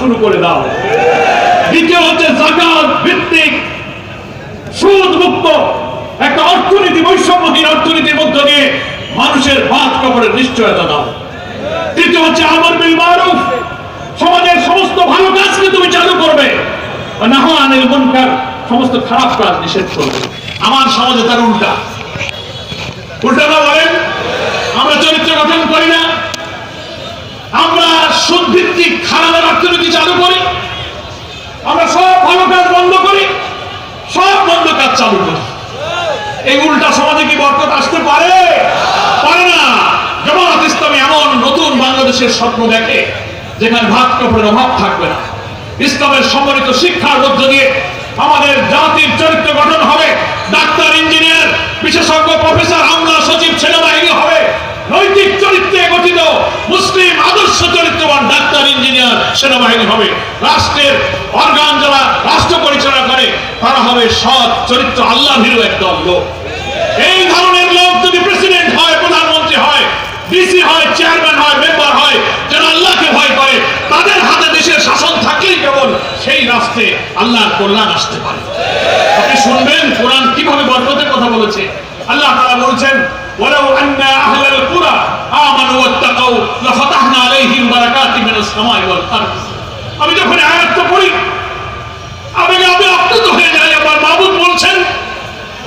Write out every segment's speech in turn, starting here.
শুরু করে দাও। দ্বিতীয় হচ্ছে জাকাত ভিত্তিক সুদ মুক্ত একটা অর্থনীতি, বৈষম্যহীন অর্থনীতির মধ্য দিয়ে মানুষের ভাত কাপড়ের নিশ্চয়তা দাও। তৃতীয় হচ্ছে আমর বিল মারুফ। সমাজের সমস্ত ভালো কাজকে তুমি চালু করবে। না হয় আনিল মুনকার, সমস্ত খারাপ কাজ নিষেধ করবে। আমার সমাজে তার উল্টা। উল্টা না বলেন, আমরা চরিত্র গঠন করি না। আমরা সুদ ভিত্তিক খারাপের অর্থনীতি চালু করি। আমরা সব ভালো কাজ বন্ধ করি, সব বন্ধ কাজ চালু করি। এই উল্টা সমাজে কি বরকত আসতে পারে? পারে না। জামাত ইসলামী এমন নতুন বাংলাদেশের স্বপ্ন দেখে, যেখানে ভাত কাপড়ের অভাব থাকবে না। ইসলামের সম্মানিত শিক্ষার মধ্য দিয়ে আমাদের জাতির চরিত্র গঠন হবে। ডাক্তার, ইঞ্জিনিয়ার, বিশেষজ্ঞ, প্রফেসর, আমলা, সচিব, সেনাবাহিনী হবে। নৈতিক চরিত্রে গঠিত মুসলিম আদর্শ চরিত্রবান ডাক্তার, ইঞ্জিনিয়ার, সেনাবাহিনী হবে। রাষ্ট্রের অর্গান যারা রাষ্ট্র পরিচালনা করে, তারা হবে সৎ চরিত্র আল্লাহ ভীরু একদম লোক। এই ধরনের লোক যদি প্রেসিডেন্ট হয়, প্রধানমন্ত্রী হয় ডিসি হয় চেয়ারম্যান হয় মেম্বার হয়, যারা আল্লাহকে ভয় করে, তাদের হাতে দেশের শাসন থাকলেই কেবল সেই রাষ্ট্রে আল্লাহর কল্যাণ আসতে পারে। আপনি শুনবেন কোরআন কীভাবে বরকতের কথা বলেছে। আল্লাহ তাআলা বলছেন ولو أن أهل القرى آمنوا واتقوا لفتحنا عليهم بركات من السماء والأرض আমি যখন আয়াতটা পড়ি আবেগে আমি আপ্লুত হয়ে যাই আমার মাহবুব বলছেন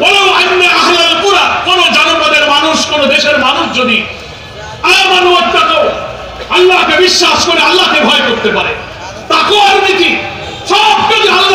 ولو أن أهل القرى কোন জনপদের মানুষ কোন দেশের মানুষ যদি আমানু ওয়াত্তাকাউ আল্লাহকে বিশ্বাস করে আল্লাহকে ভয় করতে পারে তাকওয়ার নীতি সব কিছু আল্লাহ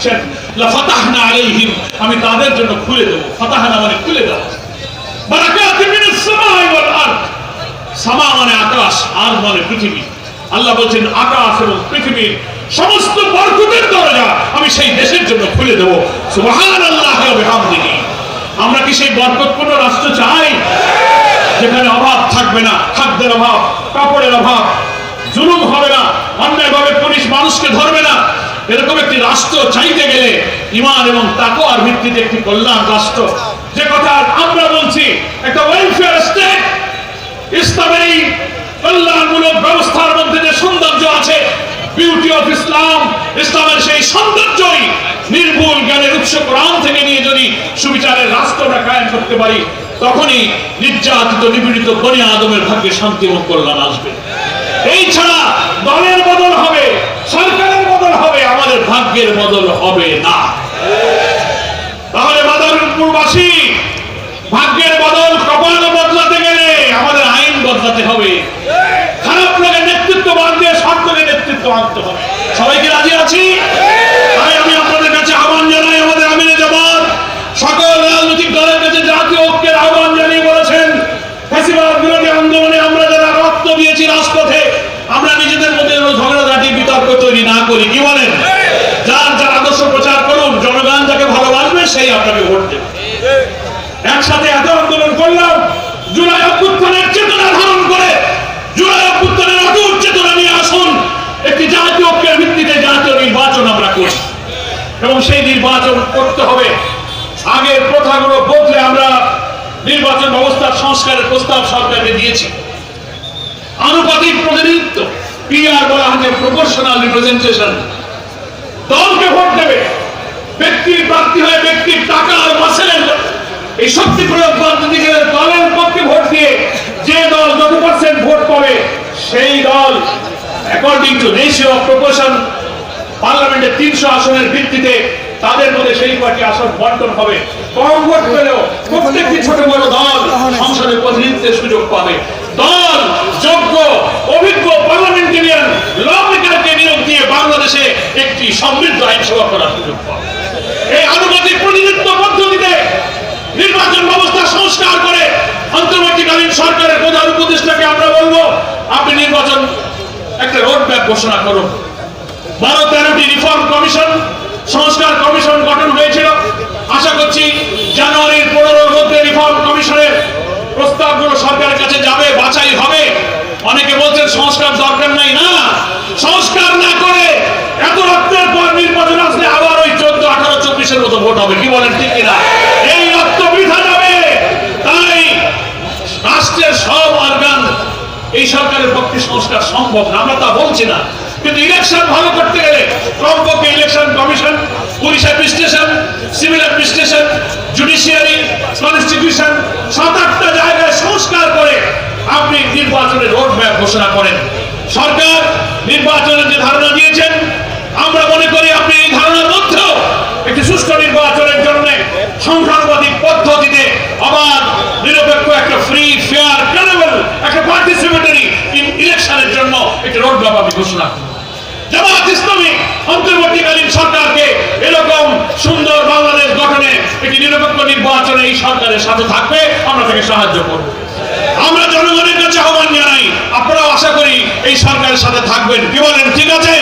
দিচ্ছেন লাফাতাহনা আলাইহিম, আমি তাদের জন্য খুলে দেবো। ফাতাহনা মানে খুলে দেবো বারাকাতুম মিনাস সামাই ওয়াল আরদ। সামা মানে আকাশ, আর মানে পৃথিবী। আল্লাহ বলছেন, আকাশ এবং পৃথিবীর সমস্ত বরকতের দরজা আমি সেই দেশের জন্য খুলে দেবো। সুবহানাল্লাহ ওয়া বিহামদিহি। আমরা কি সেই বরকতপূর্ণ রাষ্ট্র চাই? যেখানে অভাব থাকবে না, খাদ্যের অভাব, কাপড়ের অভাব, জুলুম হবে না, অন্যায়ভাবে পুলিশ মানুষকে ধরবে না এরকম একটি রাষ্ট্র চাইতে গেলে ইমান এবং তাকওয়ার ভিত্তিতে একটি কল্যাণ রাষ্ট্র। যে কথা আমরা বলছি, একটা ওয়েলফেয়ার স্টেট ইসলামের এই কল্যাণমূলক ব্যবস্থার মধ্যে যে সৌন্দর্য আছে বিউটি অফ ইসলাম ইসলামের সেই সৌন্দর্যই নির্ভুল জ্ঞানের উৎস কোরআন থেকে নিয়ে যদি সুবিচারের রাষ্ট্রটা কায়েম করতে পারি, তখনই নির্যাতিত, নিপীড়িত বনি আদমের ভাগ্যে শান্তি এবং কল্যাণ আসবে। এই ছাড়া দলের বদল হবে সরকারের বদল হবে আমাদের ভাগ্যের বদল হবে না। তাহলে মাদারীপুরবাসী, ভাগ্যের বদল কপাল বদলাতে গেলে আমাদের আইন বদলাতে হবে। খারাপ লোকের নেতৃত্ব বাদ দিয়ে সব নেতৃত্ব আনতে হবে সবাইকে রাজি আছি? তাই আমি আপনাদের কাছে আহ্বান জানাই, আমাদের আমিনে জামাত সকল রাজনৈতিক দলের কাছে জাতীয় ঐক্যের আহ্বান জানিয়ে বলেছেন ফ্যাসিবাদ বিরোধী আন্দোলনে আমরা যারা রক্ত দিয়েছি রাজপথে, আমরা নিজেদের মধ্যে যেন ঝগড়াঝাটি বিতর্ক তৈরি না করি। কি বলেন যার যার আদর্শ প্রচার করুন জনগণ যাকে ভালোবাসবে সেই আপনাকে ভোট। দেবে একসাথে এত আন্দোলন করলাম, জুলাই অভ্যুত্থানের চেতনা ধারণ করে, জুলাই অভ্যুত্থানের অটুট চেতনা নিয়ে আসুন। একটি জাতীয় ঐক্যের ভিত্তিতে জাতীয় নির্বাচন আমরা করি এবং সেই নির্বাচন করতে হবে। আগের প্রথাগুলো বদলে আমরা নির্বাচন ব্যবস্থার সংস্কারের প্রস্তাব সরকারকে দিয়েছি। আনুপাতিক প্রতিনিধিত্ব পিআর বলা হচ্ছে প্রপোর্শনাল রিপ্রেজেন্টেশন দলকে ভোট দেবে ব্যক্তির প্রার্থী হয়ে ব্যক্তির টাকা আর এই শক্তি প্রয়োগ পদ্ধতি গেলে দলের পক্ষে ভোট দিয়ে যে দল যত পার্সেন্ট ভোট পাবে, সেই দল অ্যাকর্ডিং টু রেশিও অফ পার্লামেন্টের তিনশো আসনের ভিত্তিতে তাদের মধ্যে সেই কয়টি আসন বন্টন হবে। কম ভোট পেলেও প্রত্যেকটি ছোট বড় দল সংসদে প্রতিনিধিত্বের সুযোগ পাবে। দল, যোগ্য, অভিজ্ঞ পার্লামেন্টেরিয়ান ল মেকারকে নিয়োগ দিয়ে বাংলাদেশে একটি সমৃদ্ধ আইনসভা করার সুযোগ পাবে এই আনুপাতিক প্রতিনিধিত্ব পদ্ধতিতে নির্বাচন ব্যবস্থা সংস্কার করে অন্তর্বর্তীকালীন সরকারের প্রধান উপদেষ্টাকে আমরা বলব আপনি নির্বাচন একটা রোড ম্যাপ ঘোষণা করুন। বারো তেরোটি রিফর্ম কমিশন সংস্কার কমিশন গঠন হয়েছিল। আশা করছি জানুয়ারির পনেরোর মধ্যে রিফর্ম কমিশনের প্রস্তাবগুলো সরকারের কাছে যাবে, বাছাই হবে। অনেকে বলছেন সংস্কার দরকার নাই। না, সংস্কার না করে এত রক্তের পর নির্বাচন আসলে আবার ওই চোদ্দ, আঠারো, চব্বিশের মতো ভোট হবে। কি বলেন, ঠিক কিনা এই রক্ত বৃথা যাবে তাই রাষ্ট্রের সব অর্গান এই সরকারের পক্ষে সংস্কার সম্ভব না, আমরা তা বলছি না। কিন্তু ইলেকশন ভালো করতে গেলে কমপক্ষে election commission police administration civil administration judiciary constitution সাত আটটা জায়গায় সংস্কার করে আপনি নির্বাচনের রোড ম্যাপ ঘোষণা করেন। সরকার নির্বাচনের যে ধারণা দিয়েছেন, আমরা মনে করি আপনি এই ধারণার মধ্যেও একটি সুষ্ঠু নির্বাচনের জন্য সংখ্যানুপাতিক পদ্ধতিতে আবার নিরপেক্ষ একটা ফ্রি ফেয়ার ক্রেডিবল একটা পার্টিসিপেটরি জন্য একটি আপনি ঘোষণা জামাত ইসলামী অন্তর্বর্তীকালীন সরকারকে এরকম সুন্দর বাংলাদেশ গঠনে একটি নিরপেক্ষ নির্বাচনে এই সরকারের সাথে থাকবে, আমরা তাকে সাহায্য করব। আমরা জনগণের কাছে আহ্বান জানাই, আপনারাও আশা করি এই সরকারের সাথে থাকবেন। কি বলেন ঠিক আছে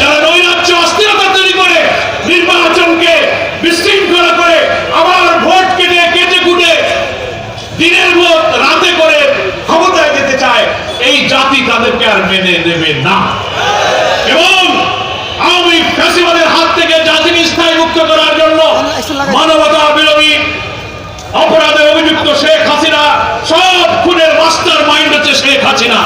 যারা নৈরাজ্য অস্থিরতা তৈরি করে নির্বাচনকে বিশৃঙ্খলা করে আবার ভোট কেটে কেটে কুটে দিনের ভোট রাতে করে ক্ষমতায় যেতে চায় এই জাতি তাদেরকে আর মেনে নেবে না। এবং আওয়ামী ফ্যাসিবাদের হাত থেকে জাতিকে স্থায়ী মুক্ত করার জন্য মানবতা বিরোধী অপরাধে অভিযুক্ত শেখ হাসিনা সব খুনের মাস্টার মাইন্ড হচ্ছে শেখ হাসিনা।